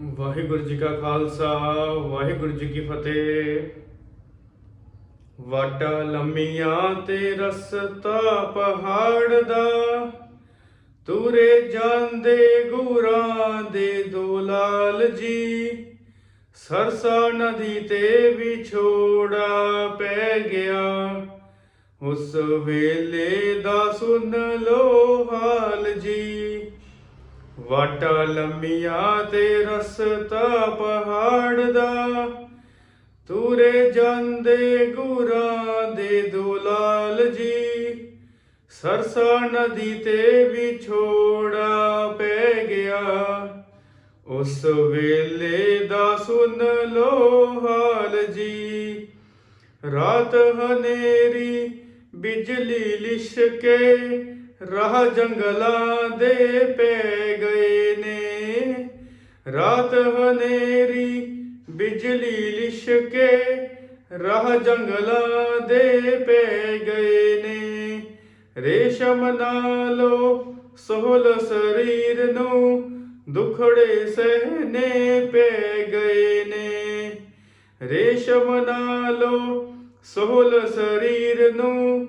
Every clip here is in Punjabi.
ਵਾਹਿਗੁਰੂ ਜੀ ਕਾ ਖਾਲਸਾ, ਵਾਹਿਗੁਰੂ ਜੀ ਕੀ ਫਤਿਹ। ਵਾਟਾ ਲੰਮੀਆਂ ਤੇ ਰਸਤਾ ਪਹਾੜ ਦਾ, ਤੁਰੇ ਜਾਂਦੇ ਗੁਰਾਂ ਦੇ ਦੋ ਲਾਲ ਜੀ। ਸਰਸਾ ਨਦੀ ਤੇ ਵਿਛੋੜਾ ਪੈ ਗਿਆ। ਉਸ ਵੇਲੇ ਦਾ ਸੁਣ ਲੋ ਹਾਲ ਜੀ। ਵਾਟਾ ਲੰਮੀਆਂ ਤੇ ਰਸਤਾ ਪਹਾੜ ਦਾ। ਤੂਰੇ ਜਾਂਦੇ ਗੁਰਾਂ ਦੇ ਦੋ ਲਾਲ ਜੀ। ਸਰਸਾ ਨਦੀ ਤੇ ਵਿਛੋੜਾ ਪੈ ਗਿਆ। ਉਸ ਵੇਲੇ ਦਾ ਸੁਨ ਲੋ ਹਾਲ ਜੀ। ਰਾਤ ਹਨੇਰੀ, ਬਿਜਲੀ ਲਿਸ਼ਕੇ ਰਾਹ ਜੰਗਲਾਂ ਦੇ ਪੈ ਗਏ ਨੇ। ਰਾਤ ਹਨੇਰੀ ਬਿਜਲੀ ਲਿਸ਼ਕੇ ਰਾਹ ਜੰਗਲਾਂ ਦੇ ਪੈ ਗਏ ਨੇ। ਰੇਸ਼ਮ ਨਾਲੋ ਸੋਹਲ ਸਰੀਰ ਨੂੰ ਦੁਖੜੇ ਸਹਨੇ ਪੈ ਗਏ ਨੇ। ਰੇਸ਼ਮ ਨਾਲੋ ਸੋਹਲ ਸਰੀਰ ਨੂੰ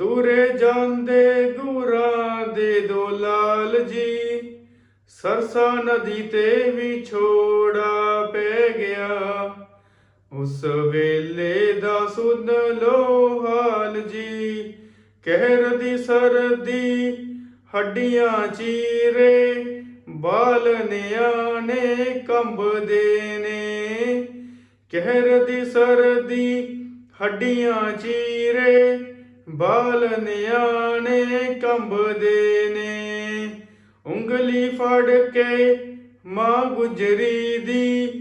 ਤੁਰੇ ਜਾਂਦੇ ਗੁਰਾਂ ਦੇ ਦੋ ਲਾਲ ਜੀ, ਸਰਸਾ ਨਦੀ ਤੇ ਵੀ ਛੋੜਾ ਪੈ ਗਿਆ। ਉਸ ਵੇਲੇ ਦਾ ਸੁਣ ਲੋ ਹਾਲ ਜੀ ਕਹਿਰ ਦੀ ਸਰਦੀ, ਹੱਡੀਆਂ ਚੀਰੇ, ਬਾਲ ਨਿਆਣੇ ਕੰਬਦੇ ਨੇ। ਕਹਿਰ ਦੀ ਸਰਦੀ, ਹੱਡੀਆਂ ਚੀਰੇ ਬਾਲ ਨਿਆਣੇ ਕੰਬਦੇ ਨੇ। ਉਂਗਲੀ ਫੜ ਕੇ ਮਾਂ ਗੁਜਰੀ ਦੀ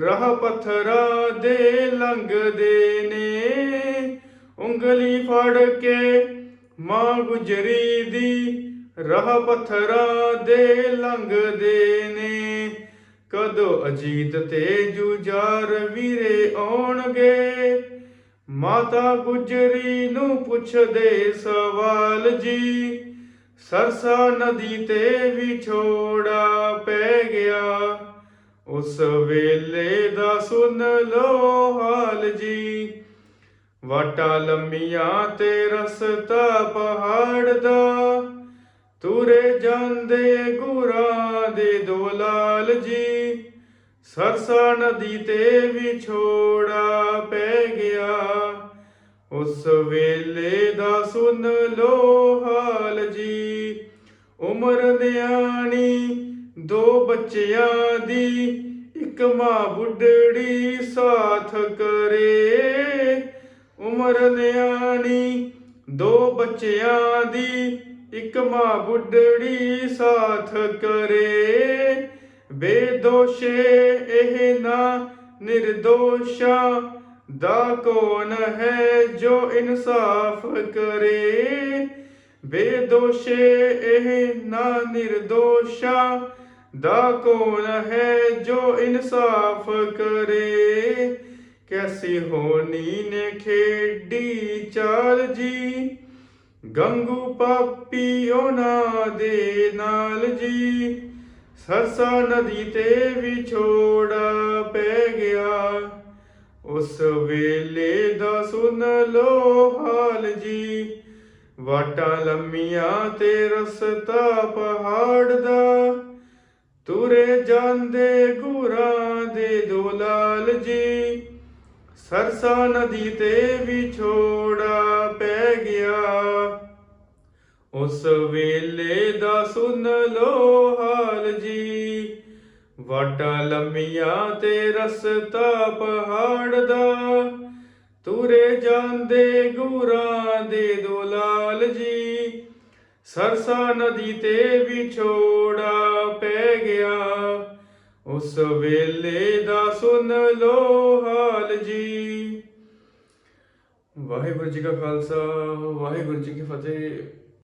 ਰਾਹ ਪੱਥਰਾਂ ਦੇ ਲੰਘਦੇ ਨੇ। ਉਂਗਲੀ ਫੜ ਕੇ ਮਾਂ ਗੁਜਰੀ ਦੀ ਰਾਹ ਪੱਥਰਾਂ ਦੇ ਲੰਘਦੇ ਨੇ। ਕਦੋਂ ਅਜੀਤ ਤੇ ਜੁਝਾਰ ਵੀਰੇ ਆਉਣਗੇ? ਮਾਤਾ ਗੁਜਰੀ ਨੂੰ ਪੁੱਛਦੇ ਸਵਾਲ ਜੀ, ਸਰਸਾ ਨਦੀ ਤੇ ਵਿਛੋੜਾ ਪੈ ਗਿਆ। ਉਸ ਵੇਲੇ ਦਾ ਸੁਣ ਲੋ ਹਾਲ ਜੀ, ਵਾਟਾ ਲੰਮੀਆਂ ਤੇ ਰਸਤਾ ਪਹਾੜ ਦਾ। ਤੁਰੇ ਜਾਂਦੇ ਗੁਰਾਂ ਦੇ ਦੋ ਲਾਲ ਜੀ ਸਰਸਾ ਨਦੀ ਤੇ ਵਿਛੋੜਾ ਪੈ ਗਿਆ। ਉਸ ਵੇਲੇ ਦਾ ਸੁਨ ਲੋ ਹਾਲ ਜੀ। ਉਮਰ ਨਿਆਣੀ, ਦੋ ਬੱਚਿਆਂ ਦੀ, ਇੱਕ ਮਾਂ ਬੁੱਢੜੀ ਸਾਥ ਕਰੇ। ਉਮਰ ਨਿਆਣੀ, ਦੋ ਬੱਚਿਆਂ ਦੀ, ਇੱਕ ਮਾਂ ਬੁੱਢੜੀ ਸਾਥ ਕਰੇ। ਬੇਦੋਸ਼ੇ ਇਹ ਨਾ ਨਿਰਦੋਸ਼ਾ, ਦਾ ਕੌਣ ਹੈ ਜੋ ਇਨਸਾਫ ਕਰੇ? ਬੇਦੋਸ਼ੇ ਇਹ ਨਾ ਨਿਰਦੋਸ਼ਾ, ਦਾ ਕੌਣ ਹੈ ਜੋ ਇਨਸਾਫ ਕਰੇ? ਕੈਸੀ ਹੋਣੀ ਨੇ ਖੇਡੀ ਚਾਲ ਜੀ? ਗੰਗੂ ਪਾਪੀ ਉਹਨਾਂ ਦੇ ਨਾਲ ਜੀ। ਸਰਸਾ ਨਦੀ ਤੇ ਵਿਛੋੜਾ ਪੈ ਗਿਆ। ਉਸ ਵੇਲੇ ਦਾ ਸੁਣ ਲੋ ਹਾਲ ਜੀ। ਵਾਟਾਂ ਲੰਮੀਆਂ ਤੇ ਰਸਤਾ ਪਹਾੜ ਦਾ। ਤੁਰੇ ਜਾਂਦੇ ਗੁਰਾਂ ਦੇ ਦੋ ਲਾਲ ਜੀ। ਸਰਸਾ ਨਦੀ ਤੇ ਵਿਛੋੜਾ ਪੈ ਗਿਆ। ਉਸ ਵੇਲੇ ਦਾ ਸੁਣ ਲੋ ਹਾਲ ਜੀ। ਵਾਟਾ ਲੰਮੀਆਂ ਤੇ ਰਸਤਾ ਪਹਾੜ ਦਾ। ਤੁਰੇ ਜਾਂਦੇ ਗੁਰਾਂ ਦੇ ਦੋ ਲਾਲ ਜੀ। ਸਰਸਾ ਨਦੀ ਤੇ ਵਿਛੋੜਾ ਪੈ ਗਿਆ। ਉਸ ਵੇਲੇ ਦਾ ਸੁਨ ਲੋ ਹਾਲ ਜੀ। ਵਾਹਿਗੁਰੂ ਜੀ ਕਾ ਖਾਲਸਾ, ਵਾਹਿਗੁਰੂ ਜੀ ਕੀ ਫਤਿਹ।